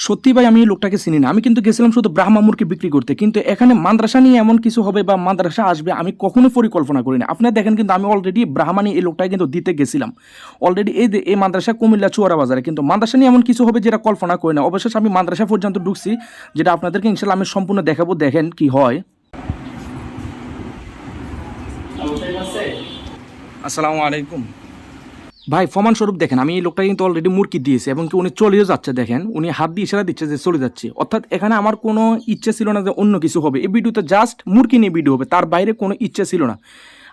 সত্যি ভাই আমি এই লোকটাকে চিনি না। আমি কিন্তু গেছিলাম শুধু ব্রাহ্মা মুরগি বিক্রি করতে। কিন্তু এখানে মাদ্রাসা নিয়ে এমন কিছু হবে বা মাদ্রাসা আসবে আমি কখনো পরিকল্পনা করিনি। আপনারা দেখেন কিন্তু আমি অলরেডি ব্রাহ্মা নিয়ে এই লোকটাকে কিন্তু দিতে গেছিলাম। অলরেডি এই যে- এই মাদ্রাসা কুমিল্লা চুয়ারা বাজারে। কিন্তু মাদ্রাসা নিয়ে এমন কিছু হবে যেটা কল্পনা করি না। অবশেষে আমি মাদ্রাসা পর্যন্ত ঢুকছি যেটা আপনাদেরকে ইনশাল্লাহ আমি সম্পূর্ণ দেখাবো। দেখেন কি হয়। আসসালামু আলাইকুম। ভাই, প্রমাণস্বরূপ স্বরূপ দেখেন, আমি এই লোকটা কিন্তু অলরেডি মুরকি দিয়েছি এবং কি উনি চলেও যাচ্ছে, দেখেন, উনি হাত দিয়ে ইশারা দিচ্ছে যে চলে যাচ্ছে। অর্থাৎ এখানে আমার কোনো ইচ্ছে ছিল না যে অন্য কিছু হবে। এই ভিডিওতে জাস্ট মুরকি নিয়ে ভিডিও হবে, তার বাইরে কোনো ইচ্ছে ছিল না।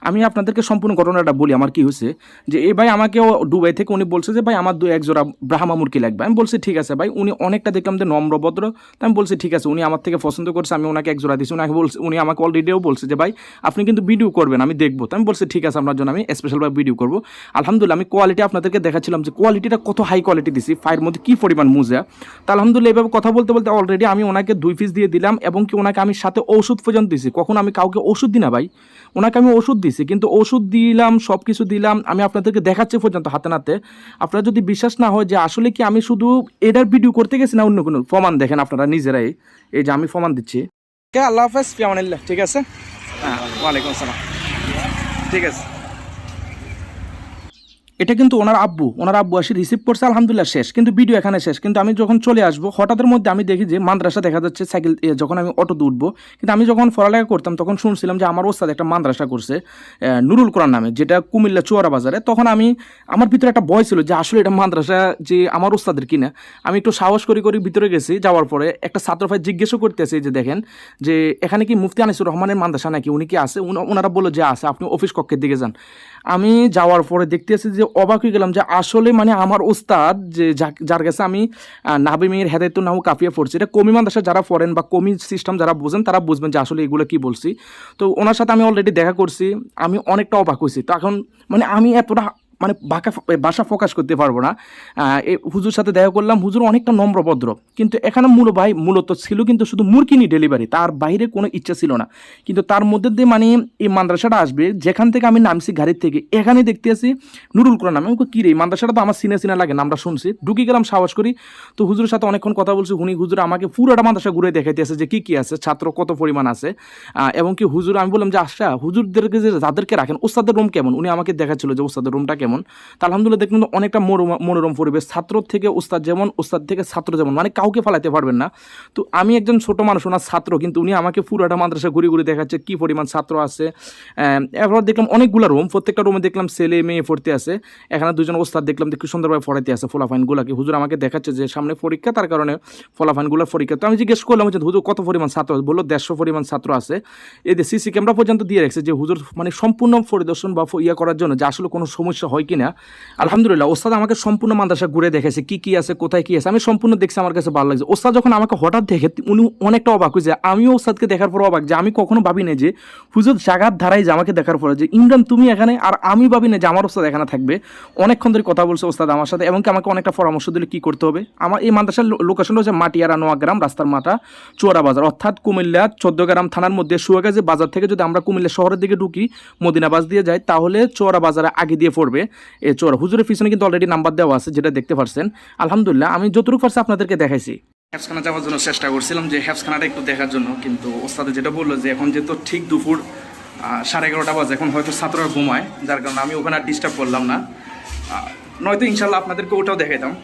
আমি আপনাদেরকে সম্পূর্ণ ঘটনাটা বলি, আমার কি হয়েছে, যে এই ভাই আমাকে দুবাই থেকে উনি বলছে যে, ভাই, আমার দু এক জোড়া ব্রাহ্মা মুরগি লাগবে। আমি বলছি, ঠিক আছে ভাই। উনি অনেকটা দেখলাম যে নম্রভদ্র তাই আমি বলছি, ঠিক আছে। উনি আমার থেকে পছন্দ করছে, আমি ওনাকে এক জোড়া দিয়েছি। উনাকে বলছে, উনি আমাকে অলরেডিও বলছে যে, ভাই, আপনি কিন্তু ভিডিও করবেন, আমি দেখব। তো আমি বলছি, ঠিক আছে, আপনার জন্য আমি স্পেশালভাবে ভিডিও করব। আলহামদুলিল্লাহ, আমি কোয়ালিটি আপনাদেরকে দেখাচ্ছিলাম যে কোয়ালিটিটা কত হাই কোয়ালিটি দিছি ফাইয়ের মধ্যে কী পরিমাণ মুজা। তা আলহামদুলিল্লাহ, এভাবে কথা বলতে বলতে অলরেডি আমি ওনাকে দুই পিস দিয়ে দিলাম এবং কি ওনাকে আমি সাথে ওষুধ পর্যন্ত দিছি কখন আমি কাউকে ওষুধ দিই না ভাই। ওনাকে আমি ওষুধ দিছি, কিন্তু ওষুধ দিলাম সব কিছু দিলাম, আমি আপনাদেরকে দেখাচ্ছি পর্যন্ত হাতে নাতে। আপনারা যদি বিশ্বাস না হয় যে আসলে কি আমি শুধু এটার ভিডিও করতে গেছি না অন্য কোনো প্রমাণ দেখেন আপনারা নিজেরাই? এই যে আমি প্রমাণ দিচ্ছি। আল্লাহ হাফেজ ঠিক আছে? হ্যাঁ ওয়ালাইকুম আসসালাম। ঠিক আছে। এটা কিন্তু ওনার আব্বু ওনার আব্বু আসি রিসিভ করছে, আলহামদুলিল্লাহ শেষ। কিন্তু ভিডিও এখানে শেষ। কিন্তু আমি যখন চলে আসব হঠাৎের মধ্যে আমি দেখি যে মাদ্রাসা দেখা যাচ্ছে সাইকেল যখন আমি অটোতে উঠবো, কিন্তু আমি যখন পড়ালেখা করতাম, তখন শুনছিলাম যে আমার ওস্তাদ একটা মাদ্রাসা করছে নুরুল কোরআন নামে, যেটা কুমিল্লা চুয়ারা বাজারে। তখন আমি, আমার ভিতরে একটা ভয় ছিল যে আসলে এটা মাদ্রাসা যে আমার ওস্তাদের কিনা। আমি একটু সাহস করি করি ভিতরে গেছি, যাওয়ার পরে একটা ছাত্র ভাই জিজ্ঞেসও করতেছে যে দেখেন, যে এখানে কি মুফতি আনিসুর রহমানের মাদ্রাসা নাকি? উনি কি আছে? ওনারা বলল যে আছে, আপনি অফিস কক্ষের দিকে যান। আমি যাওয়ার পরে দেখতে আসি যে অবাক হয়ে গেলাম যে আসলে মানে আমার ওস্তাদ যে যার কাছে আমি আহ, নাবি মেয়ের হেদায়ত নাও কাফিয়া পড়ছি এটা কমি মাদ্রাসা যারা ফরেন বা কমি সিস্টেম যারা বোঝেন তারা বুঝবেন যে আসলে এগুলো কি বলছি। তো ওনার সাথে আমি অলরেডি দেখা করছি আমি অনেকটা অবাক হয়েছি। তো এখন মানে আমি এতটা মানে বাঁকা বাসা ফোকাস করতে পারব না। হুজুর সাথে দেখা করলাম, হুজুর অনেকটা নম্রভদ্র। কিন্তু এখানে মূল ভাই মূলত ছিল কিন্তু শুধু মুরকিনি ডেলিভারি তার বাইরে কোনো ইচ্ছা ছিল না। কিন্তু তার মধ্যে দিয়ে মানে এই মাদ্রাসাটা আসবে, যেখান থেকে আমি নামছি গাড়ির থেকে এখানে দেখতে আসি নুরুল কোরআন আমি কি রে মাদ্রাসাটা তো আমার সিনে সিনে লাগে, নামটা শুনছি। ঢুকে গেলাম, সাহস করি। তো হুজুরের সাথে অনেকক্ষণ কথা বলছি উনি হুজুর আমাকে পুরোটা মাদ্রাসা ঘুরে দেখাইতে আছে যে কী কী আছে, ছাত্র কত পরিমাণ আছে। এবং কি হুজুর, আমি বললাম যে আচ্ছা হুজুরদেরকে যে, যাদেরকে রাখেন, ওস্তাদের রুম কেমন? উনি আমাকে দেখাচ্ছিল যে, ওস্তাদের রুমটা কেমন? তা আলহামদুলিল্লাহ তো অনেকটা মনোরম- পরিবেশ। ছাত্র থেকে ওস্তাদ যেমন ওস্তাদ থেকে ছাত্র যেমন মানে কাউকে ফেলাতে পারবেন না। তো আমি একজন ছোট মানুষ, ওনার ছাত্র, কিন্তু উনি আমাকে পুরোটা মাদ্রাসা ঘুরে ঘুরে দেখাচ্ছে কী পরিমাণ ছাত্র আছে। এরপর দেখলাম অনেকগুলো রুম প্রত্যেকটা রুমে দেখলাম ছেলে মেয়ে পড়তে আছে এখানে দুজন ওস্তাদ দেখলাম কি সুন্দরভাবে পড়াইতে আছে ফলাফাইনগুলোকে হুজুর আমাকে দেখাচ্ছে যে সামনে পরীক্ষা, তার কারণে ফলাফাইনগুলোর পরীক্ষা। তো আমি জিজ্ঞেস করলাম যে হুজুর কত পরিমাণ ছাত্র আছে? বলল দেড়শো পরিমাণ ছাত্র আছে। এদের সিসি ক্যামেরা পর্যন্ত দিয়ে রাখছে যে হুজুর মানে সম্পূর্ণ পরিদর্শন বা ইয়ে করার জন্য যে আসলে কোনো সমস্যা হয় কিনা? আলহামদুলিল্লাহ, ওস্তাদ আমাকে সম্পূর্ণ মাদ্রাসা ঘুরে দেখেছে কি কি আছে, কোথায় কি আছে, আমি সম্পূর্ণ দেখছি, আমার কাছে ভালো লাগছে। ওস্তাদ যখন আমাকে হঠাৎ দেখে উনি অনেকটা অবাক হয়েছে, আমিও ওস্তাদকে দেখার পর অবাক যে, আমি কখনো ভাবি না যে, হুজুর জাগার ধারাই যে আমাকে দেখার পরে যে, ইমরান তুমি এখানে, আর আমি ভাবি না যে আমার ওস্তাদ এখানে থাকবে। অনেকক্ষণ ধরে কথা বলছে ওস্তাদ আমার সাথে এবং কি আমাকে অনেকটা পরামর্শ দিলে কি করতে হবে। আমার এই মাদ্রাসার লোকেশন হচ্ছে মাটিয়ারা নোয়াগ্রাম রাস্তার মাথা চোরা বাজার। অর্থাৎ কুমিল্লা চোদ্দগ্রাম থানার মধ্যে সুয়াগাজী বাজার থেকে যদি আমরা কুমিল্লা শহরের দিকে ঢুকি মদিনাবাজ দিয়ে যাই, তাহলে চোরা বাজারে আগে দিয়ে পড়বে। এই চোর। হুজুরের পিছনে কিন্তু অলরেডি নাম্বার দেওয়া আছে, যেটা দেখতে পারছেন। আলহামদুলিল্লাহ, আমি যতটুকু পারছি আপনাদেরকে দেখাইছি। হ্যাপসখানা যাওয়ার জন্য চেষ্টা করছিলাম যে হ্যাপসখানাটা একটু দেখার জন্য, কিন্তু ওস্তাদে যেটা বলল যে এখন যেহেতু ঠিক দুপুর সাড়ে এগারোটা বাজে, এখন হয়তো ছাত্ররা ঘুমায়, যার কারণে আমি ওখানে আর ডিস্টার্ব করলাম না। নয়তো ইনশাল্লাহ আপনাদেরকে ওটাও দেখাইতাম।